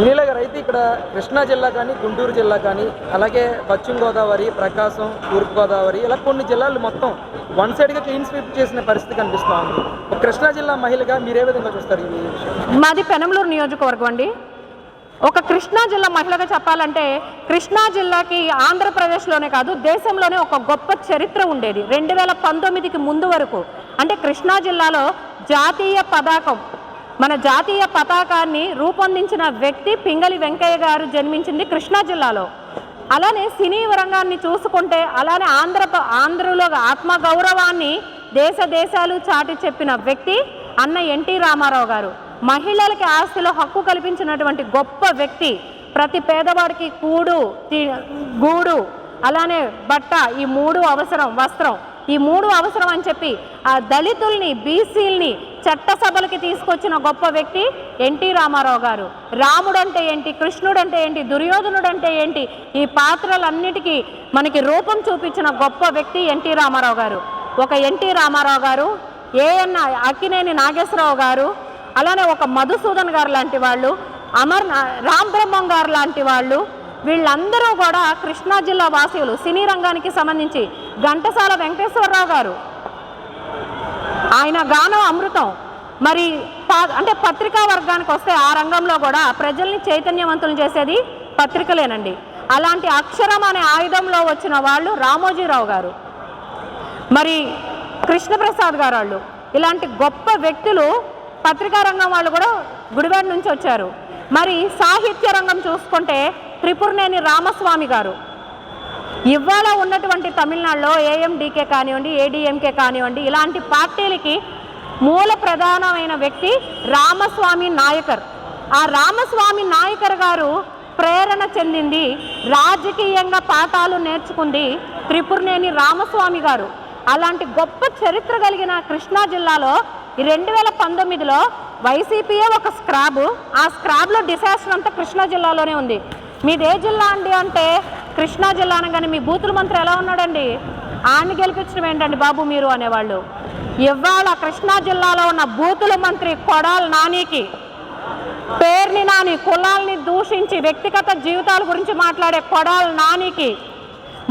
నీల అయితే ఇక్కడ కృష్ణా జిల్లా కానీ గుంటూరు జిల్లా కానీ అలాగే పశ్చిమ గోదావరి ప్రకాశం తూర్పు గోదావరి ఇలా కొన్ని జిల్లాలు మొత్తం వన్ సైడ్గా క్లీన్ స్వీప్ చేసిన పరిస్థితి కనిపిస్తూ ఉంది. కృష్ణా జిల్లా మహిళగా మీరే విధంగా చూస్తారు ఈ విషయం? మాది పెనంలూరు నియోజకవర్గం అండి. ఒక కృష్ణా జిల్లా మహిళగా చెప్పాలంటే కృష్ణా జిల్లాకి ఆంధ్రప్రదేశ్లోనే కాదు దేశంలోనే ఒక గొప్ప చరిత్ర ఉండేది. రెండు వేల పంతొమ్మిదికి ముందు వరకు. అంటే కృష్ణా జిల్లాలో జాతీయ పతాకం మన జాతీయ పతాకాన్ని రూపొందించిన వ్యక్తి పింగళి వెంకయ్య గారు జన్మించింది కృష్ణా జిల్లాలో. అలానే సినీ రంగాన్ని చూసుకుంటే అలానే ఆంధ్ర ఆంధ్రలో ఆత్మ గౌరవాన్ని దేశ దేశాలు చాటి చెప్పిన వ్యక్తి అన్న ఎన్టీ రామారావు గారు. మహిళలకి ఆస్తిలో హక్కు కల్పించినటువంటి గొప్ప వ్యక్తి ప్రతి పేదవాడికి కూడు తి- గూడు అలానే బట్ట ఈ మూడు అవసరం వస్త్రం. ఈ మూడు అవసరం అని చెప్పి ఆ దళితుల్ని బీసీల్ని చట్టసభలకి తీసుకొచ్చిన గొప్ప వ్యక్తి ఎన్టీ రామారావు గారు. రాముడు అంటే ఏంటి కృష్ణుడు అంటే ఏంటి దుర్యోధనుడు అంటే ఏంటి ఈ పాత్రలన్నిటికీ మనకి రూపం చూపించిన గొప్ప వ్యక్తి ఎన్టీ రామారావు గారు. ఒక ఎన్టీ రామారావు గారు ఏఎన్ అక్కినేని నాగేశ్వరరావు గారు అలానే ఒక మధుసూదన్ గారు లాంటి వాళ్ళు అమర్ రామ్ బ్రహ్మం గారు లాంటి వాళ్ళు వీళ్ళందరూ కూడా కృష్ణా జిల్లా వాసులు సినీ రంగానికి సంబంధించి ఘంటసాల వెంకటేశ్వరరావు గారు. ఆయన గానం అమృతం. మరి పా- అంటే పత్రికా వర్గానికి వస్తే ఆ రంగంలో కూడా ప్రజల్ని చైతన్యవంతులు చేసేది పత్రికలేనండి. అలాంటి అక్షరం అనే ఆయుధంలో వచ్చిన వాళ్ళు రామోజీరావు గారు. మరి కృష్ణప్రసాద్ గారు వాళ్ళు. ఇలాంటి గొప్ప వ్యక్తులు పత్రికా రంగం వాళ్ళు కూడా గుడివాడ నుంచి వచ్చారు. మరి సాహిత్య రంగం చూసుకుంటే త్రిపురనేని రామస్వామి గారు. ఇవాళ ఉన్నటువంటి తమిళనాడులో ఏఎండికే కానివ్వండి ఏడిఎంకే కానివ్వండి ఇలాంటి పార్టీలకి మూల ప్రధానమైన వ్యక్తి రామస్వామి నాయకర్. ఆ రామస్వామి నాయకర్ గారు ప్రేరణ చెందింది రాజకీయంగా పాఠాలు నేర్చుకుంది త్రిపురనేని రామస్వామి గారు. అలాంటి గొప్ప చరిత్ర కలిగిన కృష్ణా జిల్లాలో ఈ రెండు వేల పంతొమ్మిదిలో వైసీపీయే ఒక స్క్రాబ్. ఆ స్క్రాబ్లో డిసాస్టర్ అంతా కృష్ణా జిల్లాలోనే ఉంది. మీది ఏ జిల్లా అండి అంటే కృష్ణా జిల్లా అనగానే మీ బూతుల మంత్రి ఎలా ఉన్నాడండి? ఆయన్ని గెలిపించడం ఏంటండి బాబు మీరు అనేవాళ్ళు? ఇవాళ కృష్ణా జిల్లాలో ఉన్న బూతుల మంత్రి కొడాల నానికి పేర్ని నాని కులాల్ని దూషించి వ్యక్తిగత జీవితాల గురించి మాట్లాడే కొడాల నానికి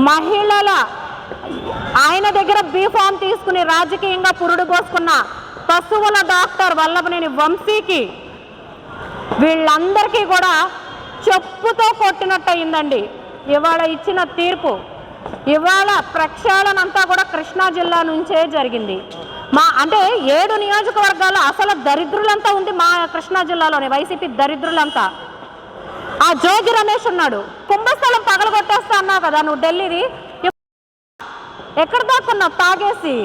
మహిళల ఆయన దగ్గర బీఫామ్ తీసుకుని రాజకీయంగా పురుడు పోసుకున్న పశువుల డాక్టర్ వల్లభనేని వంశీకి వీళ్ళందరికీ కూడా చెప్పుతో కొట్టినట్టు అయిందండి ఇవాళ ఇచ్చిన తీర్పు. ఇవాళ ప్రక్షాళన అంతా కూడా కృష్ణా జిల్లా నుంచే జరిగింది. మా అంటే ఏడు నియోజకవర్గాలు అసలు దరిద్రులంతా ఉంది మా కృష్ణా జిల్లాలోనే వైసీపీ దరిద్రులంతా. ఆ జోగి రమేష్ ఉన్నాడు. కుంభస్థలం పగలగొట్టేస్తా అన్నావు కదా నువ్వు ఢిల్లీది. ఎక్కడ దాక్కున్నావు? తాగేసి.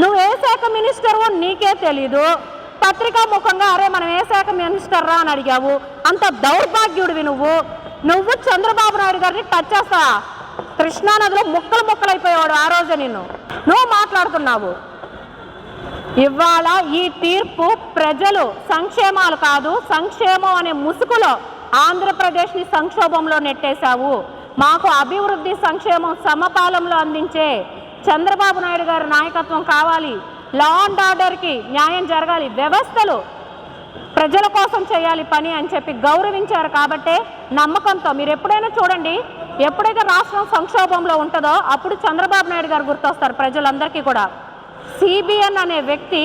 నువ్వు ఏ శాఖ మినిస్టర్వో నీకే తెలీదు. పత్రికా ముఖంగా అరే మనం ఏ శాఖ మినిస్టర్ రా అని అడిగావు. అంత దౌర్భాగ్యుడివి నువ్వు. నువ్వు చంద్రబాబు నాయుడు గారిని టచ్ చేస్తా. కృష్ణానదిలో ముక్కలు ముక్కలు అయిపోయేవాడు ఆ రోజు నిన్ను. నువ్వు మాట్లాడుతున్నావు. ఇవాళ ఈ తీర్పు ప్రజలు సంక్షేమాలు కాదు సంక్షేమం అనే ముసుగులో ఆంధ్రప్రదేశ్ని సంక్షోభంలో నెట్టేశావు. మాకు అభివృద్ధి సంక్షేమం సమపాలంలో అందించే చంద్రబాబు నాయుడు గారి నాయకత్వం కావాలి. లా అండ్ ఆర్డర్కి న్యాయం జరగాలి. వ్యవస్థలు ప్రజల కోసం చేయాలి పని అని చెప్పి గౌరవించారు కాబట్టే నమ్మకంతో. మీరు ఎప్పుడైనా చూడండి ఎప్పుడైతే రాష్ట్రం సంక్షోభంలో ఉంటుందో అప్పుడు చంద్రబాబు నాయుడు గారు గుర్తొస్తారు ప్రజలందరికీ కూడా. సిబిఎన్ అనే వ్యక్తి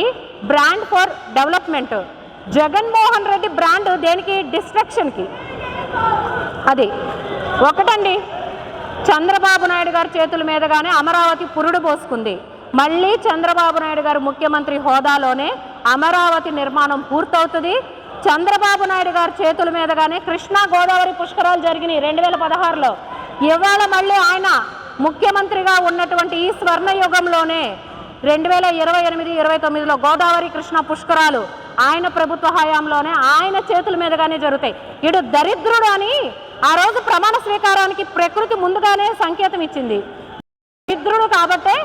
brand for development. Jaganmohan Reddy brand దేనికి? డిస్ట్రక్షన్కి అది ఒకటండి. చంద్రబాబు నాయుడు గారి చేతుల మీదగానే అమరావతి పురుడు పోసుకుంది. మళ్ళీ చంద్రబాబు నాయుడు గారు ముఖ్యమంత్రి హోదాలోనే అమరావతి నిర్మాణం పూర్తవుతుంది. చంద్రబాబు నాయుడు గారి చేతుల మీదగానే కృష్ణా గోదావరి పుష్కరాలు జరిగినాయి రెండు వేల పదహారులో. ఇవాళ మళ్ళీ ఆయన ముఖ్యమంత్రిగా ఉన్నటువంటి ఈ స్వర్ణ యుగంలోనే రెండు వేల ఇరవై ఎనిమిది ఇరవై తొమ్మిదిలో గోదావరి కృష్ణ పుష్కరాలు ఆయన ప్రభుత్వ హయాంలోనే ఆయన చేతుల మీదగానే జరుగుతాయి. ఇడు దరిద్రుడు అని ఆ రోజు ప్రమాణ స్వీకారానికి ప్రకృతి ముందుగానే సంకేతం ఇచ్చింది. దరిద్రుడు కాబట్టే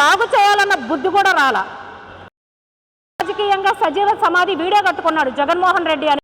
బాగు చేయాలన్న బుద్ధి కూడా రాలా. రాజకీయంగా సజీవ సమాధి వీడియో కట్టుకున్నాడు జగన్మోహన్ రెడ్డి అని.